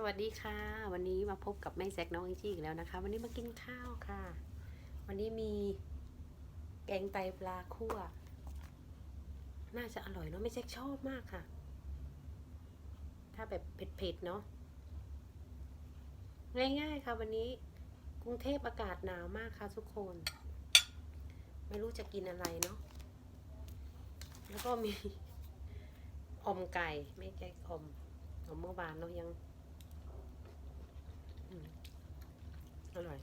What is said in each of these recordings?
สวัสดีค่ะ วันนี้มาพบกับแม่แซกน้องอิงจี้อีกแล้วนะคะ วันนี้มากินข้าวค่ะ วันนี้มีแกงไตปลาคั่ว น่าจะอร่อยเนาะแม่แซกชอบมากค่ะ ถ้าแบบเผ็ดๆเนาะง่ายๆค่ะ วันนี้กรุงเทพอากาศหนาวมากค่ะทุกคน ไม่รู้จะกินอะไรเนาะแล้วก็มีอมไก่แม่แจ๊กอมอมเมื่อวานเนาะยัง อืม อร่อย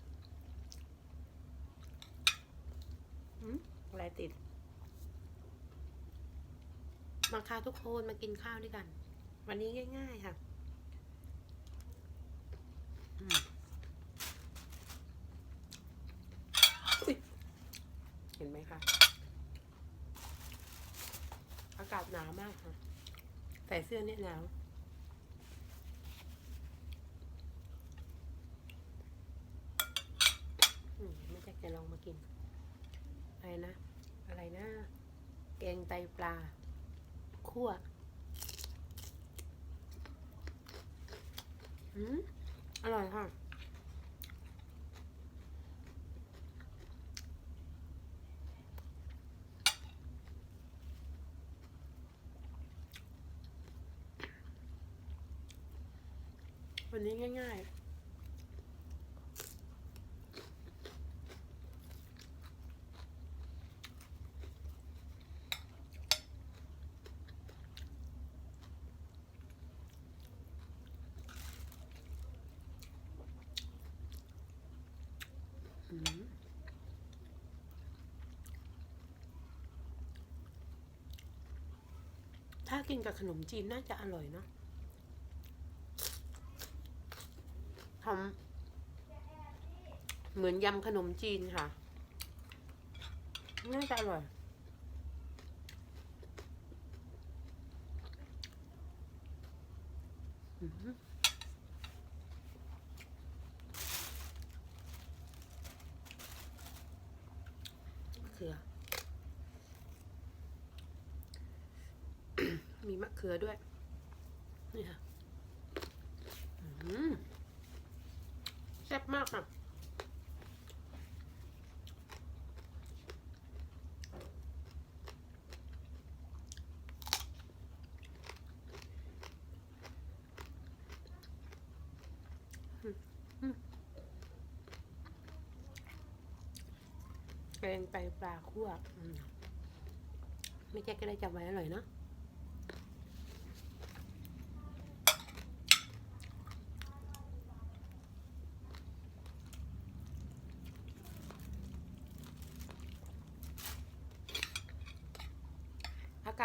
อืมอะไรติด มาค่ะทุกคนมากินข้าวด้วยกัน วันนี้ง่าย ๆ ค่ะอืมอุ๊ยเห็นไหมคะ อากาศหนาวมากค่ะ ใส่เสื้อเนี่ยหนาว อืมไม่ใช่ จะลองมากิน อะไรนะ อะไรนะ แกงไตปลาคั่วอืมอร่อยค่ะวันนี้ง่าย ๆ อืม ถ้ากินกับขนมจีนน่าจะอร่อยเนาะทำเหมือนยำขนมจีนค่ะ น่าจะอร่อย อืมมะเขือ ลือด้วย นี่ค่ะแซ่บมากค่ะแกงไตปลาคั่วไม่แจ๊กก็ได้จำไว้อร่อยเนาะ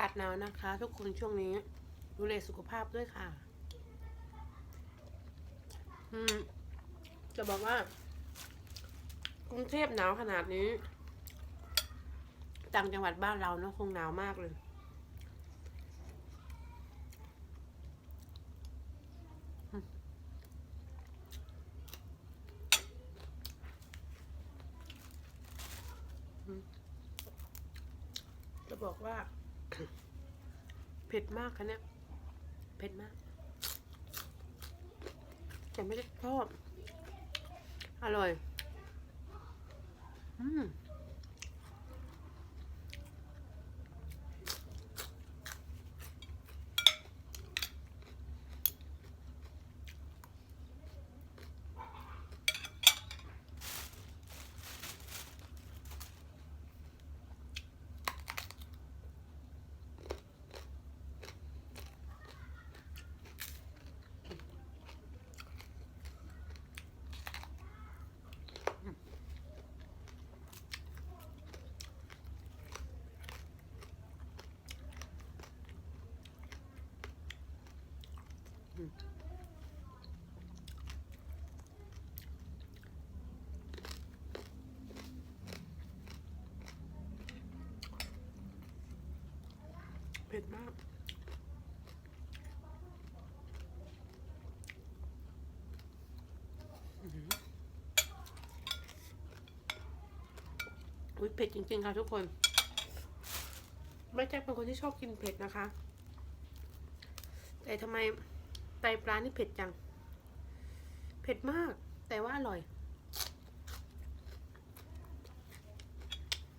าศหนาวนะคะ ทุกคนช่วงนี้ดูแลสุขภาพด้วยค่ะ อืม จะบอกว่ากรุงเทพหนาวขนาดนี้ ต่างจังหวัดบ้านเราเนอะคงหนาวมากเลยจะบอกว่า เผ็ดมากค่ะเนี่ยเผ็ดมากแต่ไม่ได้ชอบอร่อย อืม ผ็ดมากอุ้ยเผ็ดจริง ๆ ค่ะทุกคน ไม่ใช่เป็นคนที่ชอบกินเผ็ดนะคะ แต่ทำไมไตปลานี่เผ็ดจัง เผ็ดมาก แต่ว่าอร่อย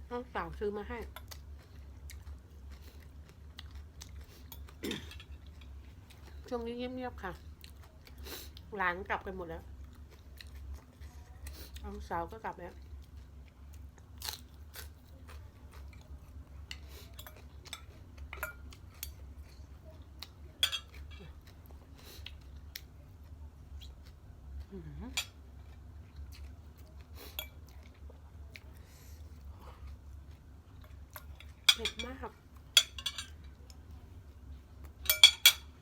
น้องสาวซื้อมาให้ ช่วงนี้เงียบๆค่ะ หลานกลับกันหมดแล้วน้องสาวก็กลับแล้วเผ็ดมาก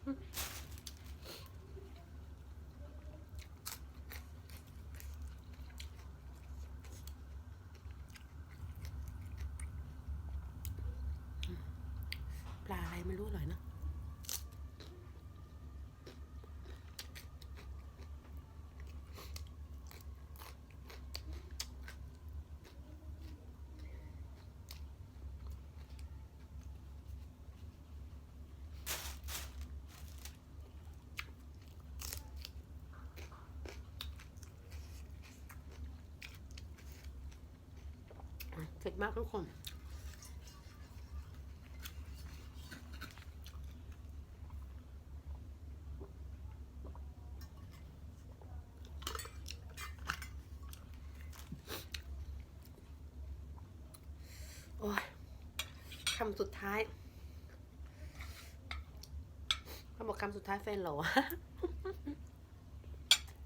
อืมปลาอะ ไม่รู้อร่อยนะเผ็ดมากทุกคน โอ้ยคำสุดท้ายเขาบอกคำสุดท้ายแฟนเหรอ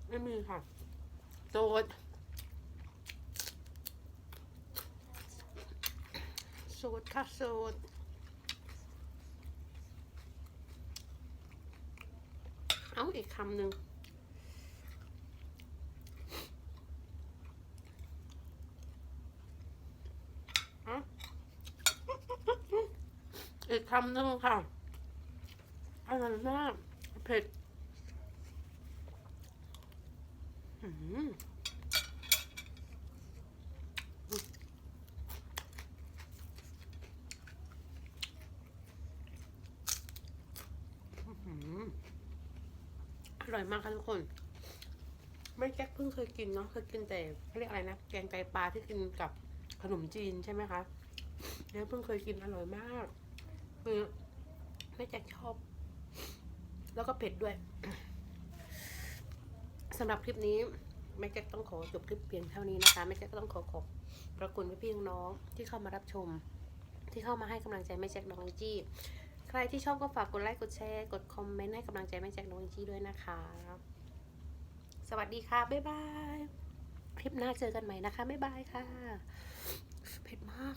ไม่มีค่ะโสดโสดค่ะโสดเอาอีกคำหนึ่งเอา อีกคำหนึ่งค่ะอร่อยมากเผ็ดอร่อยมากค่ะทุกคน ไม่แจ็คเพิ่งเคยกินเนาะเคยกินแต่เขาเรียกอะไรนะ แกงไตปลาที่กินกับขนมจีนใช่ไหมคะแล้วเพิ่งเคยกินอร่อยมาก คือไม่แจ็คชอบ แล้วก็เผ็ดด้วยสำหรับคลิปนี้แม่แจ็คต้องขอจบคลิปเพียงเท่านี้นะคะแม่แจ็คก็ต้องขอขอบพระคุณพี่ๆน้องๆที่เข้ามารับชม ที่เข้ามาให้กำลังใจแม่แจ็คน้องจี้ใครที่ชอบก็ฝากกดไลค์กดแชร์กดคอมเมนต์ให้กำลังใจแม่แจ็คน้องลิงจี้ด้วยนะคะ สวัสดีค่ะบ๊ายบายคลิปหน้าเจอกันใหม่นะคะบ๊ายบายค่ะเผ็ดมาก